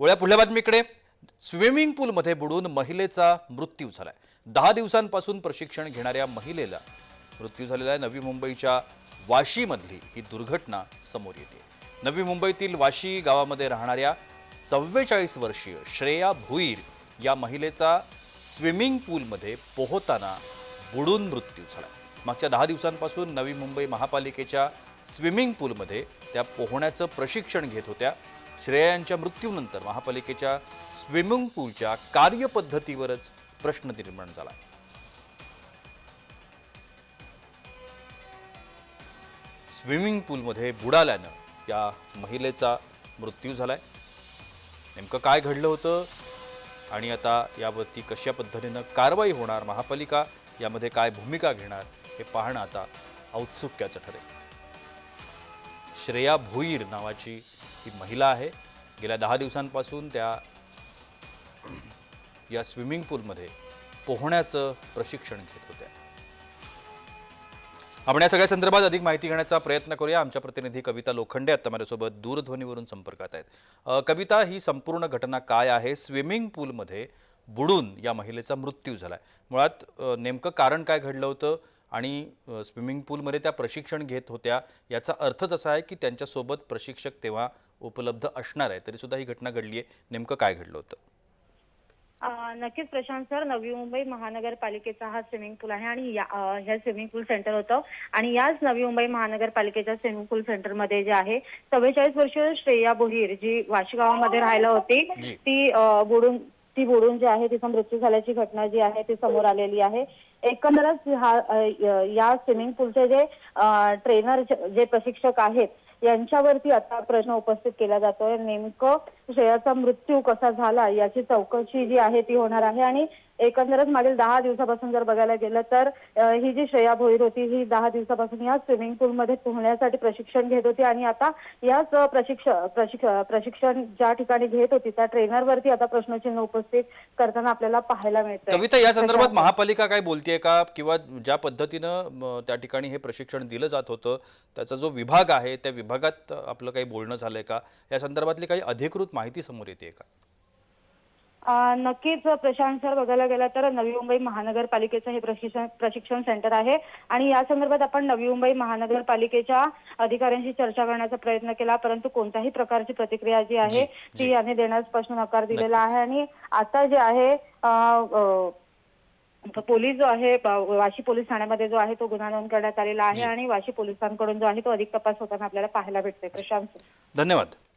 वळ्या पुढल्या बातमीकडे स्विमिंग पूलमध्ये बुडून महिलेचा मृत्यू झालाय. दहा दिवसांपासून प्रशिक्षण घेणाऱ्या महिलेला मृत्यू झालेला आहे. नवी मुंबईच्या वाशीमधली ही दुर्घटना समोर येते. नवी मुंबईतील वाशी गावामध्ये राहणाऱ्या चव्वेचाळीस वर्षीय श्रेया भुईर या महिलेचा स्विमिंग पूलमध्ये पोहताना बुडून मृत्यू झाला. मागच्या दहा दिवसांपासून नवी मुंबई महापालिकेच्या स्विमिंग पूलमध्ये त्या पोहण्याचं प्रशिक्षण घेत होत्या. श्रेया यांच्या मृत्यूनंतर महापालिकेच्या स्विमिंग पूलच्या कार्यपद्धतीवरच प्रश्न निर्माण झाला. स्विमिंग पूलमध्ये बुडाल्यानं या महिलेचा मृत्यू झालाय. नेमकं काय घडलं होतं आणि आता यावरती कशा पद्धतीनं कारवाई होणार महापालिका यामध्ये काय भूमिका घेणार हे पाहणं आता औत्सुक्याचं ठरेल. श्रेया भोईर नावाची ही महिला आहे. गेल्या दहा दिवसांपासून त्या या स्विमिंग पूलमध्ये पोहण्याचं प्रशिक्षण घेत होत्या. आपण या सगळ्या संदर्भात अधिक माहिती घेण्याचा प्रयत्न करूया. आमच्या प्रतिनिधी कविता लोखंडे आता माझ्यासोबत दूरध्वनीवरून संपर्कात आहेत. कविता ही संपूर्ण घटना काय आहे? स्विमिंग पूलमध्ये बुडून या महिलेचा मृत्यू झाला आहे मुळात नेमकं कारण काय घडलं होतं आणि स्विमिंग पूलमध्ये त्या प्रशिक्षण घेत होत्या याचा अर्थच असा आहे की त्यांच्यासोबत प्रशिक्षक तेव्हा उपलब्ध असणार आहे तरी सुद्धा ही घटना घडली आहे. नेमकं काय घडलं होतं? अं, नक्कीच प्रशांत सर नवी मुंबई महानगरपालिकेचा हा स्विमिंग पूल आहे आणि हे स्विमिंग पूल सेंटर होतं. आणि याच नवी मुंबई महानगरपालिकेच्या स्विमिंग पूल सेंटरमध्ये जे आहे चव्वेचाळीस वर्षीय श्रेया बोहीर जी वाशी गावामध्ये राहायला होती. ती बुडून ती बुडून जी आहे तिचा मृत्यू झाल्याची घटना जी आहे ती समोर आलेली आहे. एकंदरच हा या स्विमिंग पूलचे जे ट्रेनर जे प्रशिक्षक आहेत यांच्यावरती आता प्रश्न उपस्थित केला जातोय. नेमकं श्रेयाचा मृत्यू कसा झाला याची चौकशी जी आहे ती होणार आहे आणि एकंदरच मागील दहा दिवसापासून जर बघायला गेलं तर ही जी श्रेया भोईर होती ही दहा दिवसापासून या स्विमिंग पूलमध्ये पोहण्यासाठी प्रशिक्षण घेत होती आणि आता याच अं, प्रशिक्षण प्रशिक्ष- प्रशिक्षण ज्या ठिकाणी घेत होती त्या ट्रेनरवरती आता प्रश्नचिन्ह उपस्थित करताना आपल्याला पाहायला मिळतं कविता या संदर्भात महापालिका काय बोलतेय का? किंवा ज्या पद्धतीनं त्या ठिकाणी हे प्रशिक्षण दिलं जात होतं त्याचा जो विभाग आहे त्या विभागात आपलं काही बोलणं झालंय का? या संदर्भातली काही अधिकृत माहिती समोर येते का? नक्कीच प्रशांत सर बघायला गेलं तर नवी मुंबई महानगरपालिकेचं हे प्रशिक्षण प्रशिक्षण सेंटर आहे. आणि या संदर्भात आपण नवी मुंबई महानगरपालिकेच्या अधिकाऱ्यांशी चर्चा करण्याचा प्रयत्न केला परंतु कोणत्याही प्रकारची प्रतिक्रिया जी आहे ती याने देण्यास स्पष्ट नकार दिलेला आहे. आणि आता जे आहे पोलीस जो आहे वाशी पोलीस ठाण्यामध्ये जो आहे तो गुन्हा नोंद करण्यात आलेला आहे आणि वाशी पोलिसांकडून जो आहे तो अधिक तपास होताना आपल्याला पाहायला भेटतोय. प्रशांत. धन्यवाद.